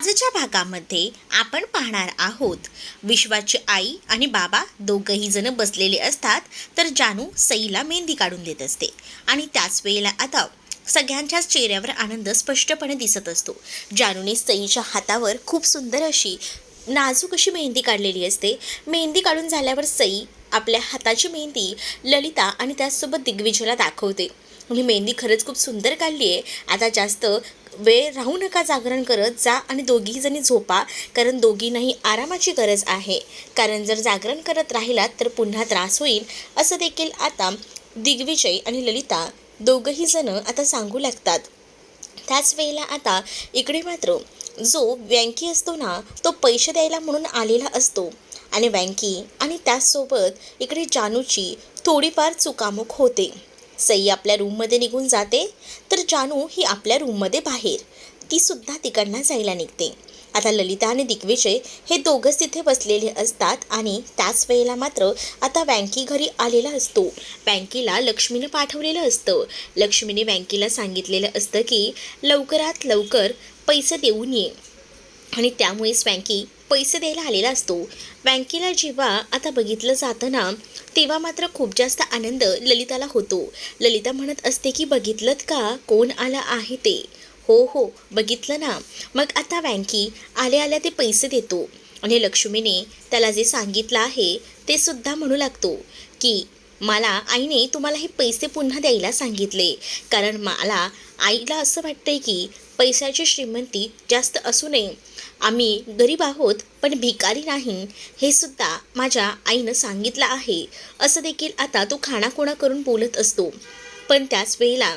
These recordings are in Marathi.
आजच्या भागामध्ये आपण पाहणार आहोत. विश्वाची आई आणि बाबा दोघंही जण बसलेले असतात तर जानू सईला मेहंदी काढून देत असते. आणि त्याच वेळेला आता सगळ्यांच्याच चेहऱ्यावर आनंद स्पष्टपणे दिसत असतो. जानूने सईच्या हातावर खूप सुंदर अशी नाजूक अशी मेहंदी काढलेली असते. मेहंदी काढून झाल्यावर सई आपल्या हाताची मेहंदी ललिता आणि त्याचसोबत दिग्विजयला दाखवते. मी मेहंदी खरंच खूप सुंदर काढली आहे. आता जास्त वेळ राहू नका जागरण करत जा आणि दोघीजणी झोपा कारण दोघींनाही आरामाची गरज आहे. कारण जर जागरण करत राहिलात तर पुन्हा त्रास होईल. असं देखील आता दिग्विजय आणि ललिता दोघंही जण आता सांगू लागतात. त्याच वेळेला आता इकडे मात्र जो व्यंकी असतो ना तो पैसे द्यायला म्हणून आलेला असतो. आणि व्यंकी आणि त्याचसोबत इकडे जानूची थोडीफार चुकामुक होते. सई आपल्या रूममध्ये निघून जाते तर जानू ही आपल्या रूममध्ये बाहेर. ती सुद्धा तिकडनं जायला निघते. आता ललिता आणि दिग्विजय हे दोघंच तिथे बसलेले असतात आणि त्याच वेळेला मात्र आता बँकी घरी आलेला असतो. बँकेला लक्ष्मीने पाठवलेलं असतं. लक्ष्मीने बँकेला सांगितलेलं असतं की लवकरात लवकर पैसे देऊन ये. आणि त्यामुळेच बँकी पैसे द्यायला आलेला असतो. बँकेला जेव्हा आता बघितलं जातं ना तेव्हा मात्र खूप जास्त आनंद ललिताला होतो. ललिता म्हणत असते की बघितलं का? कोण आलं आहे ते? हो हो बघितलं ना. मग आता बँकी आल्या आल्या ते पैसे देतो. आणि लक्ष्मीने त्याला जे सांगितलं आहे ते सुद्धा म्हणू लागतो की मला आईने तुम्हाला हे पैसे पुन्हा द्यायला सांगितले. कारण मला आईला असं वाटतंय की पैशाची श्रीमंती जास्त असू नये. आम्ही गरीब आहोत पण भिकारी नाही हे सुद्धा माझ्या आईनं सांगितलं आहे. असं देखील आता तो खाणाखुणा करून बोलत असतो. पण त्याच वेळेला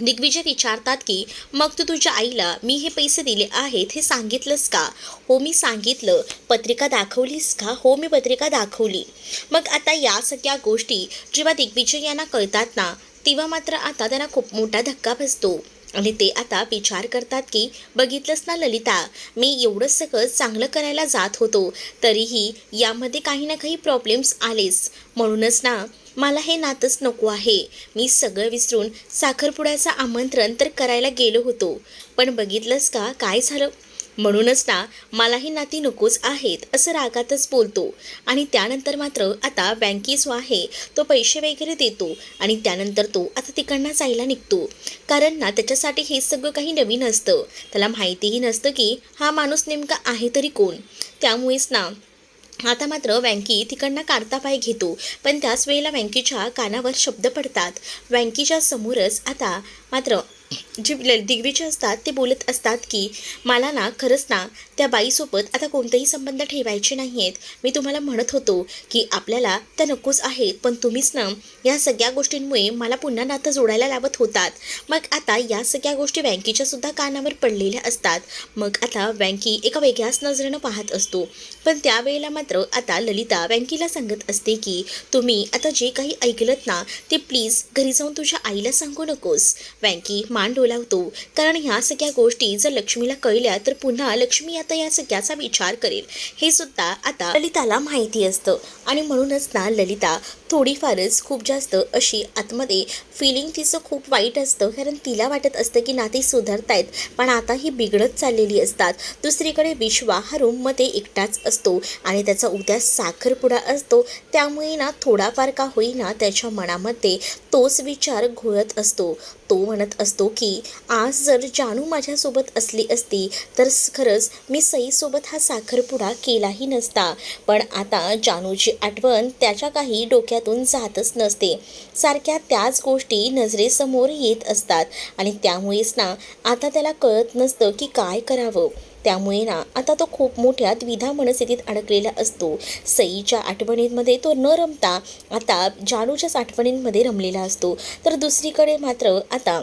दिग्विजय विचारतात की मग तू तुझ्या आईला मी हे पैसे दिले आहेत हे सांगितलंस का? हो मी सांगितलं. पत्रिका दाखवलीस का? हो मी पत्रिका दाखवली. मग आता या सगळ्या गोष्टी जेव्हा दिग्विजय यांना कळतात ना तेव्हा मात्र आता त्यांना खूप मोठा धक्का बसतो. आणि ते आता विचार करतात की बघितलंस ना ललिता मी एवढं सगळं चांगलं करायला जात होतो तरीही यामध्ये काही ना काही प्रॉब्लेम्स आलेच. म्हणूनच ना मला हे नातंच नको आहे. मी सगळं विसरून साखरपुड्याचं आमंत्रण तर करायला गेलो होतो. पण बघितलंस का काय झालं? म्हणूनच ना मलाही नाती नकोच आहेत असं रागातच बोलतो. आणि त्यानंतर मात्र आता बँकेस जो आहे तो पैसे वगैरे देतो आणि त्यानंतर तो आता तिकडनं जायला निघतो. कारण ना त्याच्यासाठी हे सगळं काही नवीन असतं. त्याला माहितीही नसतं की हा माणूस नेमका आहे तरी कोण. त्यामुळेच ना आता मात्र वँकी तिकडनं काढता पाय घेतो. पण त्याच वेळेला वँकीच्या कानावर शब्द पडतात. वँकीच्या समोरच आता मात्र जे ल- दिग्विजय असतात ते बोलत असतात की मला ना खरंच ना त्या बाईसोबत आता कोणतेही संबंध ठेवायचे नाही आहेत मी तुम्हाला म्हणत होतो की आपल्याला त्या नकोच आहेत पण तुम्हीच ना या सगळ्या गोष्टींमुळे मला पुन्हा नातं जोडायला लावत होतात. मग आता या सगळ्या गोष्टी वँकीच्या सुद्धा कानावर पडलेल्या असतात. मग आता वँकी एका वेगळ्याच नजरेनं पाहत असतो. पण त्यावेळेला मात्र आता ललिता वँकीला सांगत असते की तुम्ही आता जे काही ऐकलत ना ते प्लीज घरी जाऊन तुझ्या आईला सांगू नकोस. वँकी मान डोलावतो कारण ह्या सगळ्या गोष्टी जर लक्ष्मीला कळल्या तर पुन्हा लक्ष्मी आता या सगळ्याचा विचार करेल. हे सुद्धा आता ललिताला माहिती असतं. आणि म्हणूनच ना ललिता थोडीफारच खूप जास्त अशी आतमध्ये फिलिंग तिचं खूप वाईट असतं. कारण तिला वाटत असतं की नाती सुधारतायत पण आता ही बिघडत चाललेली असतात. दुसरीकडे विश्वा हा रूममध्ये एकटाच असतो आणि त्याचा उद्या साखरपुडा असतो. त्यामुळे ना थोडाफार का होईना त्याच्या मनामध्ये तोच विचार घोळत असतो. तो म्हणत असतो की आज जर जानू माझ्यासोबत असली असती तर खरंच मी सईसोबत हा साखरपुडा केलाही नसता. पण आता जानूची आठवण त्याच्या काही डोक्यातून जातच नसते. सारख्या त्याच गोष्टी नजरेसमोर येत असतात. आणि त्यामुळेच ना आता त्याला कळत नसतं की काय करावं. त्यामुळे ना आता तो खूप मोठ्या द्विधा मनस्थितीत अडकलेला असतो. सईच्या आठवणींमध्ये तो न रमता आता जानूच्याच आठवणींमध्ये रमलेला असतो. तर दुसरीकडे मात्र आता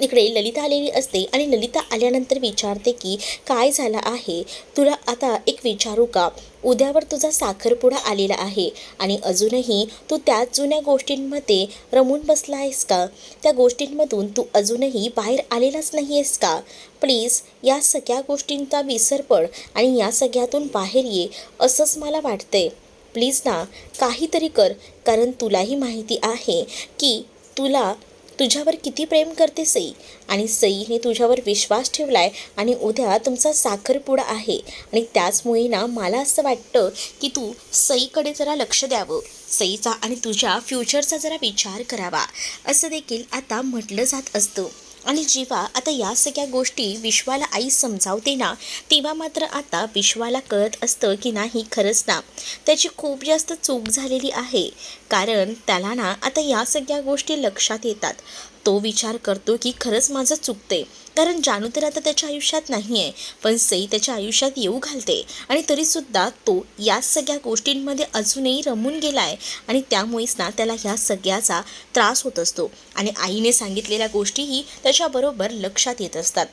इकडे ललिता आलेली असते आणि ललिता आल्यानंतर विचारते की काय झालं आहे? तुला आता एक विचारू का? उद्यावर तुझा साखरपुडा आलेला आहे आणि अजूनही तू त्याच जुन्या गोष्टींमध्ये रमून बसला आहेस का? त्या गोष्टींमधून तू अजूनही बाहेर आलेलाच नाही आहेस का? प्लीज या सगळ्या गोष्टींचा विसर पड आणि या सगळ्यातून बाहेर ये असंच मला वाटतंय. प्लीज ना काहीतरी कर कारण तुलाही माहिती आहे की तुला तुझ्यावर किती प्रेम करते सई? आणि सईने तुझ्यावर विश्वास ठेवलाय आणि उद्या तुमचा साखरपुडा आहे. आणि त्याचमुळे ना मला असं वाटतं की तू सईकडे जरा लक्ष द्यावं. सईचा आणि तुझ्या फ्युचरचा जरा विचार करावा. असं देखील आता म्हटलं जात असतं. आणि जेव्हा आता या सगळ्या गोष्टी विश्वाला आई समजावते ना तेव्हा मात्र आता विश्वाला कळत असतं की नाही खरंच ना. त्याची खूप जास्त चूक झालेली आहे. कारण त्याला ना आता या सगळ्या गोष्टी लक्षात येतात. तो विचार करतो की खरंच माझं चुकते कारण जानू तर आता त्याच्या आयुष्यात नाही आहे पण सई त्याच्या आयुष्यात येऊ घालते. आणि तरीसुद्धा तो या सगळ्या गोष्टींमध्ये अजूनही रमून गेला आहे आणि त्यामुळेच ना त्याला ह्या सगळ्याचा त्रास होत असतो. आणि आईने सांगितलेल्या गोष्टीही त्याच्याबरोबर लक्षात येत असतात.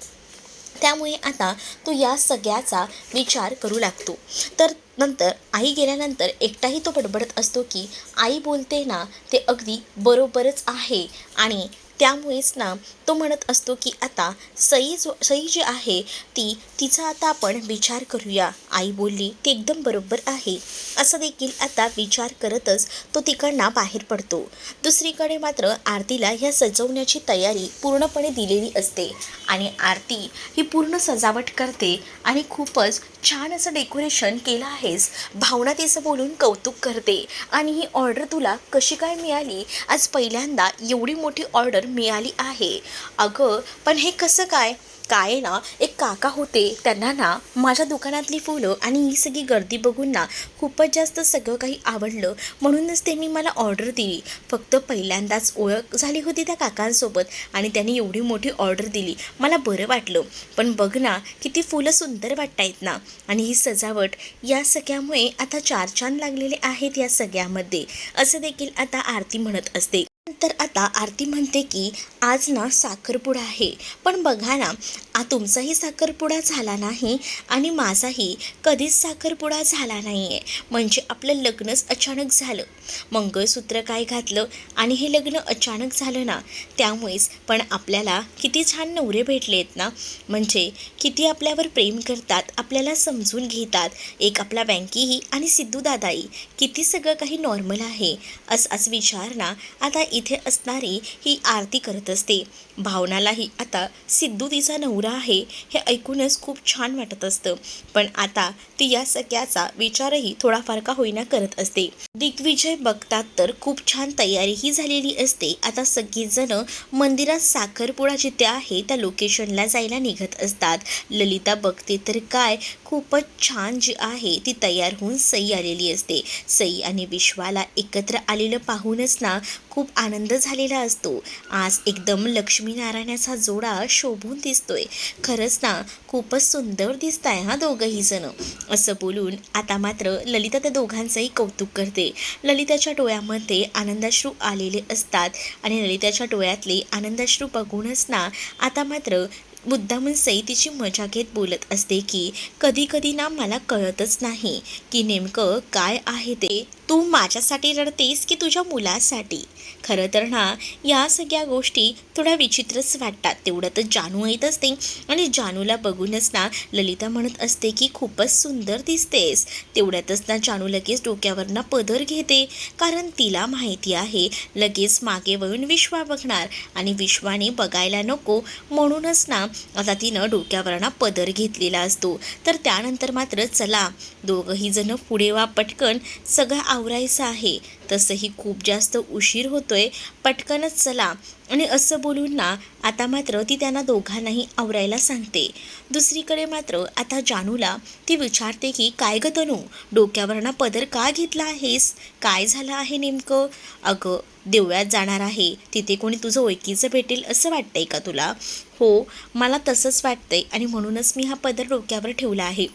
त्यामुळे आता तो या सगळ्याचा विचार करू लागतो. तर नंतर आई गेल्यानंतर एकटाही तो बडबडत असतो की आई बोलते ना ते अगदी बरोबरच आहे. आणि त्यामुळेच ना तो म्हणत असतो की आता सई जो सई जी आहे ती तिचा आता आपण विचार करूया. आई बोलली ती एकदम बरोबर आहे. असं देखील आता विचार करतच तो तिकडना बाहेर पडतो. दुसरीकडे मात्र आरतीला ह्या सजवण्याची तयारी पूर्णपणे दिलेली असते आणि आरती ही पूर्ण सजावट करते आणि खूपच छान असं डेकोरेशन केलं आहेस. भावना तिचं बोलून कौतुक करते. आणि ही ऑर्डर तुला कशी काय मिळाली? आज पहिल्यांदा एवढी मोठी ऑर्डर मिळाली आहे. अगं पण हे कसं काय? काय ना एक काका होते त्यांना ना माझ्या दुकानातली फुलं आणि ही सगळी गर्दी बघून ना खूपच जास्त सगळं काही आवडलं. म्हणूनच त्यांनी मला ऑर्डर दिली. फक्त पहिल्यांदाच ओळख झाली होती त्या काकांसोबत आणि त्यांनी एवढी मोठी ऑर्डर दिली. मला बरं वाटलं. पण बघ ना किती फुलं सुंदर वाटतायत ना. आणि ही सजावट या सगळ्यामुळे आता चार चांद लागलेले आहेत या सगळ्यामध्ये. असं देखील आता आरती म्हणत असते. तर आता आरती म्हणते की आज ना साखरपुडा आहे. पण बघा ना आ तुमचाही साखरपुडा झाला नाही आणि माझाही कधीच साखरपुडा झाला नाही आहे म्हणजे आपलं लग्नच अचानक झालं. मंगळसूत्र काय घातलं आणि हे लग्न अचानक झालं ना त्यामुळेच पण आपल्याला किती छान नवरे भेटले आहेत ना. म्हणजे किती आपल्यावर प्रेम करतात आपल्याला समजून घेतात. एक आपला बँकीही आणि सिद्धू दादाई किती सगळं काही नॉर्मल आहे. असाच विचार ना आता इथे असणारी ही आरती करत असते. भावनालाही आता सिद्धू तिचा नवरा आहे हे ऐकूनच खूप छान वाटत असतं. पण आता ती या सगळ्याचा विचारही थोडाफार का होईना करत असते. दिग्विजय बघतात तर खूप छान तयारीही झालेली असते. आता सगळीजणं मंदिरात साखरपुडा जिथे आहे त्या लोकेशनला जायला निघत असतात. ललिता बघते तर काय खूपच छान जी आहे ती तयार होऊन सई आलेली असते. सई आणि विश्वाला एकत्र आलेलं पाहूनच ना खूप आनंद झालेला असतो. आज एकदम लक्ष्मीनारायणाचा जोडा शोभून दिसतोय. खरंच ना खूपच सुंदर दिसत आहे हा दोघंही जण. असं बोलून आता मात्र ललिता त्या दोघांचंही कौतुक करते. ललिताच्या डोळ्यामध्ये आनंदाश्रू आलेले असतात आणि ललिताच्या डोळ्यातले आनंदाश्रू बघूनच ना आता मात्र मुद्दामून सई तिची मजा घेत बोलत असते की कधी कधी ना मला कळतच नाही की नेमकं काय आहे ते. तू माझ्यासाठी रडतेस की तुझ्या मुलासाठी? खरं तर ना या सगळ्या गोष्टी थोड्या विचित्रच वाटतात. तेवढं तर जानू येत असते. आणि जानूला बघूनच ना ललिता म्हणत असते की खूपच सुंदर दिसतेस. तेवढ्यातच ना जानू लगेच डोक्यावरनं पदर घेते. कारण तिला माहिती आहे लगेच मागे वळून विश्वा बघणार. आणि विश्वाने बघायला नको. म्हणूनच ना आता तिनं डोक्यावरनं पदर घेतलेला असतो. तर त्यानंतर मात्र चला दोघंही जण पुढे वा पटकन सगळं आवरायचं आहे. तसंही खूप जास्त उशीर होतोय. पटकनच चला आणि असं बोलून ना आता मात्र ती त्यांना दोघांनाही आवरायला सांगते. दुसरीकडे मात्र आता जानूला ती विचारते की काय ग तनू डोक्यावर ना पदर का घेतला आहेस? काय झालं आहे नेमकं? अगं देवळात जाणार आहे. तिथे कोणी तुझं ओळखीचं भेटेल असं वाटतंय का तुला? हो मला तसंच वाटतंय आणि म्हणूनच मी हा पदर डोक्यावर ठेवला आहे.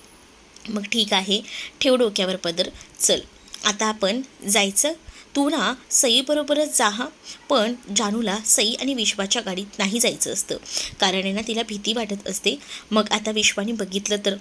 मग ठीक आहे. ठेव डोक्यावर पदर. चल. आता आपण जायचं तू ना सईबरोबरच जा हा. पण जानूला सई आणि विश्वाच्या गाडीत नाही जायचं असतं. कारण आहे ना तिला भीती वाटत असते. मग आता विश्वाने बघितलं तर.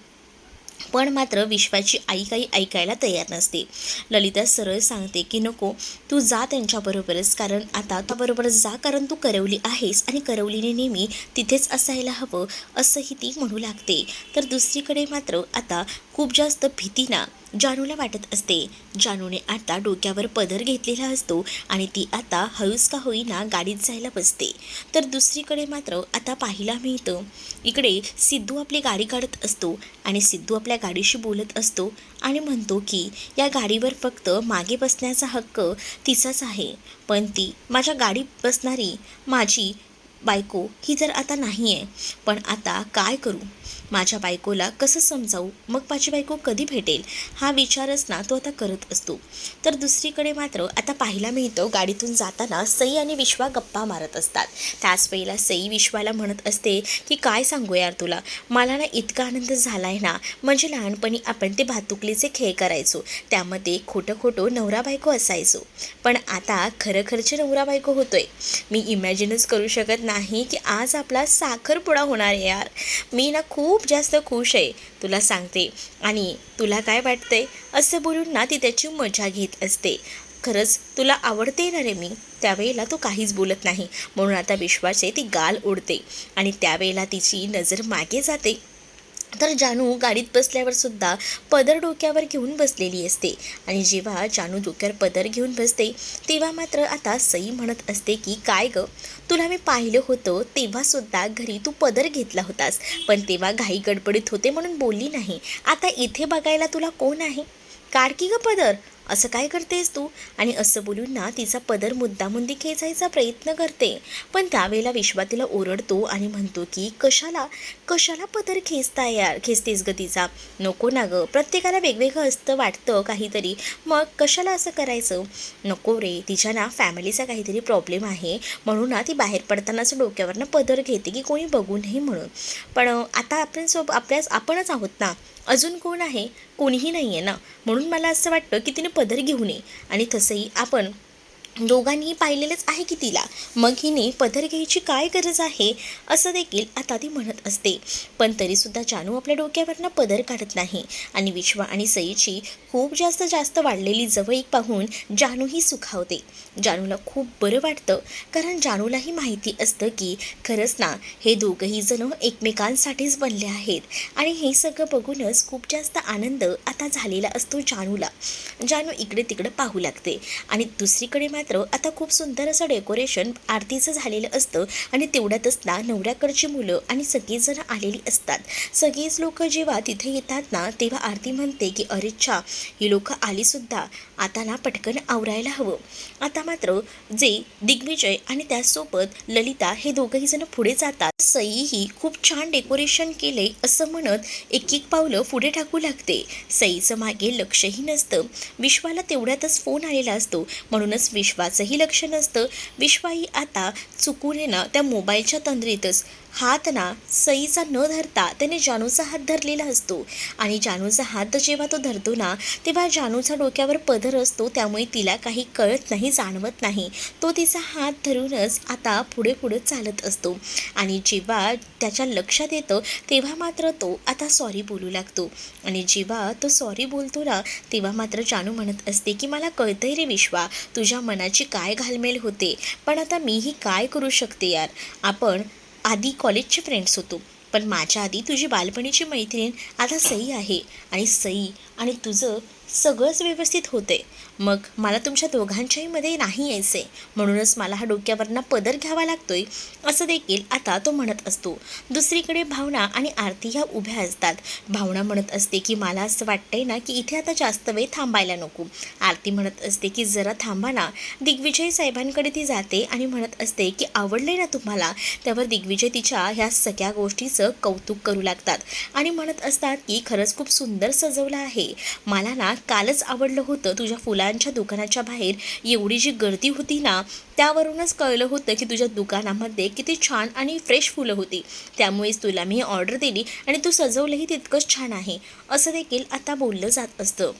पण मात्र विश्वाची आई काही ऐकायला तयार नसते. ललिता सरळ सांगते की नको तू जा त्यांच्याबरोबरच कारण आता त्याबरोबरच जा कारण तू करवली आहेस आणि करवलीने नेहमी तिथेच असायला हवं असंही ती म्हणू लागते. तर दुसरीकडे मात्र आता खूप जास्त भीती ना जानूला वाटत असते. जानूने आता डोक्यावर पदर घेतलेला असतो आणि ती आता हळूच का होईना गाडीत जायला बसते. तर दुसरीकडे मात्र आता पाहायला मिळतं. इकडे सिद्धू आपली गाडी काढत असतो आणि सिद्धू आपल्या गाडीशी बोलत असतो आणि म्हणतो की या गाडीवर फक्त मागे बसण्याचा हक्क तिचाच आहे. पण ती माझ्या गाडीत बसणारी माझी बायको ही तर आता नाही आहे पण आता काय करू? माझ्या बायकोला कसं समजावू? मग माझी बायको कधी भेटेल? हा विचारच ना तो आता करत असतो. तर दुसरीकडे मात्र आता पाहायला मिळतं गाडीतून जाताना सई आणि विश्वा गप्पा मारत असतात. त्याच वेळेला सई विश्वाला म्हणत असते की काय सांगू यार तुला? मला ना इतका आनंद झाला आहे ना. म्हणजे लहानपणी आपण ते भातुकलीचे खेळ करायचो. त्यामध्ये खोटं खोटं नवरा बायको असायचो. पण आता खरं खरचे नवरा बायको होतोय. मी इमॅजिनच करू शकत नाही की आज आपला साखरपुडा होणार आहे यार. मी ना खूप खूप जास्त खुश आहे. तुला सांगते. आणि तुला काय वाटतंय? असं बोलून ना ती त्याची मजा घेत असते. खरंच तुला आवडते ना रे मी? त्यावेळेला तो काहीच बोलत नाही. म्हणून आता विश्वाचे ती गाल उडते आणि त्यावेळेला तिची नजर मागे जाते. तर जानू गाडीत बसल्यावर सुद्धा पदर डोक्यावर घेऊन बसलेली असते. आणि जेव्हा जानू डोक्यावर पदर घेऊन बसते तेव्हा मात्र आता सई म्हणत असते की काय ग? तुला मी पाहिलं होतं तेव्हासुद्धा घरी तू पदर घेतला होतास. पण तेव्हा घाई गडबडीत होते म्हणून बोलली नाही. आता इथे बघायला तुला कोण आहे? काढ की ग पदर? असं काय करतेस तू? आणि असं बोलून ना तिचा पदर मुद्दामुंदी खेचायचा प्रयत्न करते. पण त्यावेळेला विश्वा तिला ओरडतो आणि म्हणतो की कशाला? कशाला पदर खेचता यार? खेचतेस ग तिचा. नको ना गं. प्रत्येकाला वेगवेगळं असतं वाटतं काहीतरी. मग कशाला असं करायचं? नको रे. तिच्या ना फॅमिलीचा काहीतरी प्रॉब्लेम आहे. म्हणून ना ती बाहेर पडतानाच डोक्यावरनं पदर घेते की कोणी बघू नये म्हणून. पण आता आपण सोब आपल्याच आपणच आहोत ना. अजून कोण आहे? कोणीही नाही आहे ना. म्हणून मला असं वाटतं की तिने पदर घेऊ नये. आणि तसंही आपण दोघांनी पाहिलेलंच आहे की तिला. मग हिने पदर घ्यायची काय गरज आहे? असं देखील आता ती म्हणत असते. पण तरीसुद्धा जानू आपल्या डोक्यावरनं पदर काढत नाही. आणि विश्वा आणि सईची खूप जास्त जास्त वाढलेली जवळीक पाहून जानूही सुखावते. जानूला खूप बरं वाटतं. कारण जानूलाही माहिती असतं की खरंच ना हे दोघंही जण एकमेकांसाठीच बनले आहेत. आणि हे सगळं बघूनच खूप जास्त आनंद आता झालेला असतो जानूला. जानू इकडे तिकडे पाहू लागते. आणि दुसरीकडे मात्र आता खूप सुंदर असं डेकोरेशन आरतीचं झालेलं असतं आणि तेवढ्यातच ना नवऱ्याकडची मुलं आणि सगळीजण आलेली असतात. सगळीच लोक जेव्हा तिथे येतात ना तेव्हा आरती म्हणते की अरे छा ही लोक आलीसुद्धा आता ना पटकन आवरायला हवं. आता मात्र जे दिग्विजय आणि त्यासोबत ललिता हे दोघंही जण पुढे जातात. सईही खूप छान डेकोरेशन केले असं म्हणत एक एक पावलं पुढे टाकू लागते. सईचं मागे लक्षही नसतं. विश्वाला तेवढ्यातच फोन आलेला असतो. म्हणूनच विश्वाचंही लक्ष नसतं. विश्वाही आता चुकून आहे ना त्या मोबाईलच्या तंद्रीतच. हात ना सईचा न धरता त्याने जानूचा हात धरलेला असतो. आणि जानूचा हात जेव्हा तो धरतो ना तेव्हा जानूचा डोक्यावर पदर असतो त्यामुळे तिला काही कळत नाही जाणवत नाही. तो तिचा हात धरूनच आता पुढे पुढे चालत असतो. आणि जेव्हा त्याच्या लक्षात येतं तेव्हा मात्र तो आता सॉरी बोलू लागतो. आणि जेव्हा तो सॉरी बोलतो ना तेव्हा मात्र जानू म्हणत असते की मला कळतंय रे विश्वा तुझ्या मनाची काय घालमेल होते. पण आता मीही काय करू शकते यार? आपण आधी कॉलेजचे फ्रेंड्स होतो. पण माझ्या आधी तुझी बालपणीची मैत्रीण आता सई आहे. आणि सई आणि तुझं सगळंच व्यवस्थित होतं आहे मग मला तुमच्या दोघांच्याही मध्ये नाही यायचे म्हणूनच मला हा डोक्यावरनं पदर घ्यावा लागतोय असं देखील आता तो म्हणत असतो. दुसरीकडे भावना आणि आरती ह्या उभ्या असतात. भावना म्हणत असते की मला असं वाटतंय ना की इथे आता जास्त वेळ थांबायला नको. आरती म्हणत असते की जरा थांबा ना. दिग्विजय साहेबांकडे ती जाते आणि म्हणत असते की आवडले ना तुम्हाला? त्यावर दिग्विजय तिच्या ह्या सगळ्या गोष्टीचं कौतुक करू लागतात आणि म्हणत असतात की खरंच खूप सुंदर सजवलं आहे. मला ना कालच आवडलं होतं तुझ्या फुला फुलांच्या दुकानाच्या बाहेर एवढी जी गर्दी होती ना त्यावरूनच कळलं होतं की तुझ्या दुकानामध्ये किती छान आणि फ्रेश फुलं होती. त्यामुळेच तुला मी ऑर्डर दिली आणि तू सजवलंही तितकंच छान आहे. असं देखील आता बोललं जात असतं.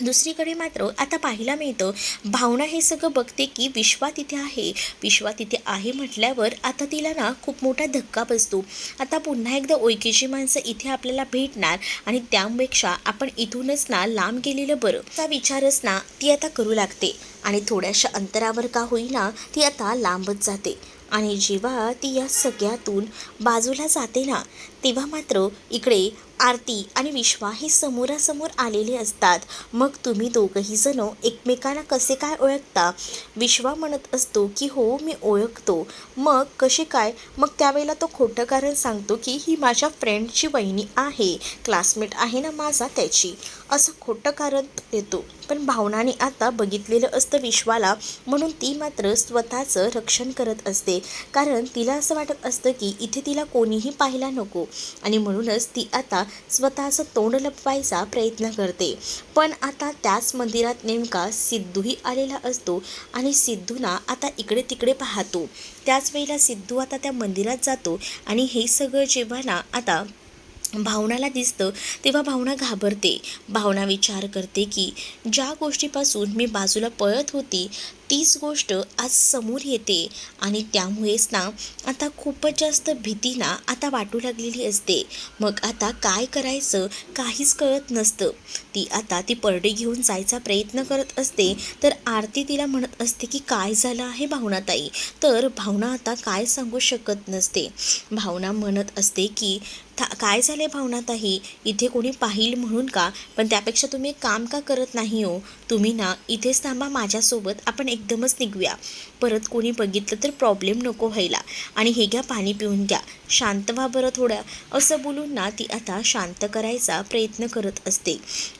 दुसरीकडे मात्र आता पाहायला मिळतं भावना हे सगळं बघते की विश्वा तिथे आहे. विश्वा तिथे आहे म्हटल्यावर आता तिला ना खूप मोठा धक्का बसतो. आता पुन्हा एकदा ओळखीची माणसं इथे आपल्याला भेटणार आणि त्यापेक्षा आपण इथूनच ना लांब गेलेलं बरं. असा विचारच ना ती आता करू लागते आणि थोड्याशा अंतरावर का होईना ती आता लांबच जाते. आणि जेव्हा ती या सगळ्यातून बाजूला जाते ना तेव्हा मात्र इकडे आरती आणि विश्वा हे समोरासमोर आलेले असतात. मग तुम्ही दोघंही जण एकमेकांना कसे काय ओळखता? विश्वा म्हणत असतो की हो मी ओळखतो. मग कसे काय? मग त्यावेळेला तो खोटं कारण सांगतो की ही माझ्या फ्रेंडची वहिनी आहे. क्लासमेट आहे ना माझा त्याची. असं खोटं कारण देतो. पण भावनाने आता बघितलेलं असतं विश्वाला म्हणून ती मात्र स्वतःचं रक्षण करत असते. कारण तिला असं वाटत असतं की इथे तिला कोणीही पाहायला नको. आणि म्हणूनच ती आता स्वतःचं तोंड लपवायचा प्रयत्न करते. पण आता त्याच मंदिरात नेमका सिद्धूही आलेला असतो आणि सिद्धूना आता इकडे तिकडे पाहतो. त्याच वेळेला सिद्धू आता त्या मंदिरात जातो आणि हे सगळं जेव्हा ना आता भावनाला दिसतं तेव्हा भावना घाबरते. भावना विचार करते की ज्या गोष्टीपासून मी बाजूला पळत होती तीच गोष्ट आज समोर येते आणि त्यामुळेच ना आता खूपच जास्त भीती ना आता वाटू लागलेली असते. मग आता काय करायचं काहीच कळत नसतं. ती आता ती परडे घेऊन जायचा प्रयत्न करत असते तर आरती तिला म्हणत असते की काय झालं आहे भावनाताई? तर भावना आता काय सांगू शकत नसते. भावना म्हणत असते की था काय झालं आहे भावनाताई? इथे कोणी पाहिल म्हणून का? पण त्यापेक्षा तुम्ही काम का करत नाही हो? तुम्ही ना इथेच थांबा माझ्यासोबत आपण एकदमच निघूया. परत कोणी बघितलं तर प्रॉब्लेम नको व्हायला. आणि हे घ्या पाणी पिऊन घ्या. शांत व्हा बरं थोड्या. असं बोलून ना ती आता शांत करायचा प्रयत्न करत असते.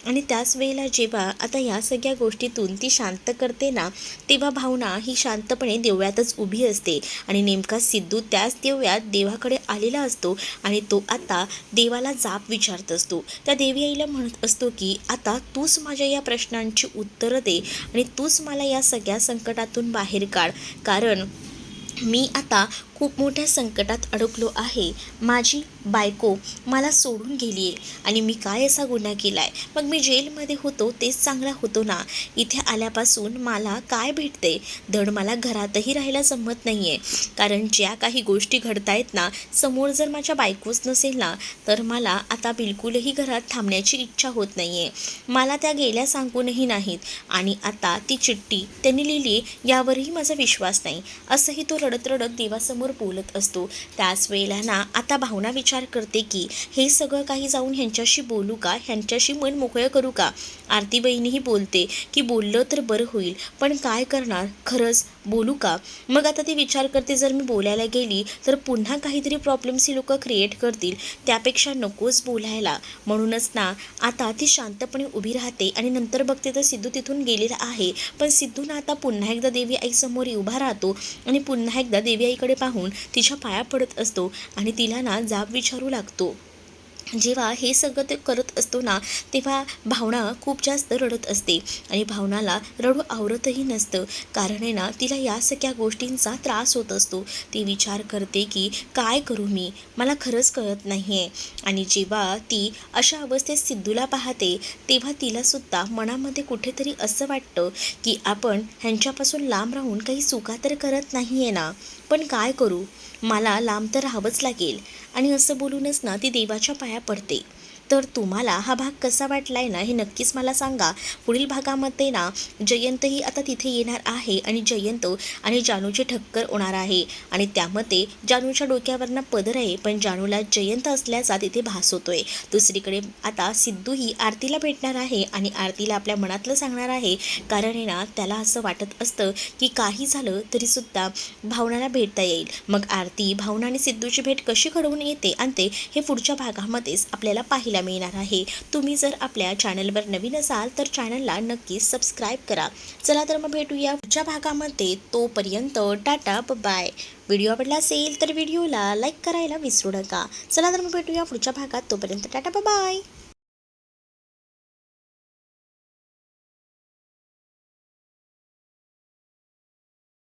आणि त्याच वेळेला जेव्हा आता या सगळ्या गोष्टीतून ती शांत करते ना तेव्हा भावना ही शांतपणे देवळातच उभी असते. आणि नेमका सिद्धू त्याच देवळात देवाकडे आलेला असतो आणि तो आता देवाला जाप विचारत असतो. त्या देवी आईला म्हणत असतो की आता तूच माझ्या या प्रश्नांची उत्तरं दे आणि तूच मला या सगळ्या संकटातून बाहेर काढ. कारण मी आता खूप मोठ्या संकटात अडकलो आहे. माझी बायको मला सोडून गेली आहे आणि मी काय असा गुन्हा केला आहे मग मी जेलमध्ये होतो तेच चांगला होतो ना? इथे आल्यापासून मला काय भेटते? धड मला घरातही राहायला जमत नाही आहे कारण ज्या काही गोष्टी घडत आहेत ना समोर जर माझ्या बायकोच नसेल ना तर मला आता बिलकुलही घरात थांबण्याची इच्छा होत नाही आहे मला त्या गेल्या सांगूनही नाहीत. आणि आता ती चिठ्ठी त्यांनी लिहिली यावरही माझा विश्वास नाही. असंही तो रडत रडत देवासमोर बोलत असतो. त्याच वेळेला ना आता भावना विचार करते की हे सगळं काही जाऊन ह्यांच्याशी बोलू का? ह्यांच्याशी मन मोकळं करू का? आरती बहिणीही बोलते की बोललं तर बरं होईल पण काय करणार? खरंच बोलू का? मग आता ती विचार करते जर मी बोलायला गेली तर पुन्हा काहीतरी प्रॉब्लेम्स ही लोक क्रिएट करतील. त्यापेक्षा नकोच बोलायला. म्हणूनच ना आता ती शांतपणे उभी राहते आणि नंतर बघते तर सिद्धू तिथून गेलेला आहे. पण सिद्धू ना आता पुन्हा एकदा देवी आईसमोर उभा राहतो आणि पुन्हा एकदा देवी आईकडे पाहून तिच्या पाया पडत असतो आणि तिला ना जाब विचारू लागतो. जेव्हा हे सगळं ते करत असतो ना तेव्हा भावना खूप जास्त रडत असते. आणि भावनाला रडू आवरतही नसतं. कारण आहे ना तिला या सगळ्या गोष्टींचा त्रास होत असतो. ती विचार करते की काय करू मी? मला खरंच कळत नाही आहे आणि जेव्हा ती अशा अवस्थेत सिद्धूला पाहते तेव्हा तिलासुद्धा मनामध्ये कुठेतरी असं वाटतं की आपण ह्यांच्यापासून लांब राहून काही चुका तर करत नाही आहे ना. पण काय करू? मला लांब तर राहावंच लागेल. आणि असं बोलूनच ना ती देवाच्या पाया पडते. तर तुम्हाला हा भाग कसा वाटला आहे ना हे नक्कीच मला सांगा. पुढील भागामध्ये ना जयंतही आता तिथे येणार आहे आणि जयंत आणि जानूची ठक्कर होणार आहे. आणि त्यामध्ये जानूच्या डोक्यावरनं पदर आहे पण जानूला जयंत असल्याचा तिथे भास होतोय. दुसरीकडे आता सिद्धूही आरतीला भेटणार आहे आणि आरतीला आपल्या मनातलं सांगणार आहे. कारण आहे ना त्याला असं वाटत असतं की काही झालं तरीसुद्धा भावनाला भेटता येईल. मग आरती भावना आणि सिद्धूची भेट कशी घडवून येते आणि ते हे पुढच्या भागामध्येच आपल्याला पाहायला मिळणार आहे. तुम्ही जर आपल्या चॅनलवर नवीन असाल तर चॅनलला नक्कीच सबस्क्राईब करा. चला तर मग भेटूया पुढच्या भागामध्ये. तोपर्यंत टाटा बाय व्हिडिओ आवडला असेल तर व्हिडिओला लाईक करायला विसरू नका. चला तर मग भेटूया पुढच्या भागात. तोपर्यंत टाटा बाय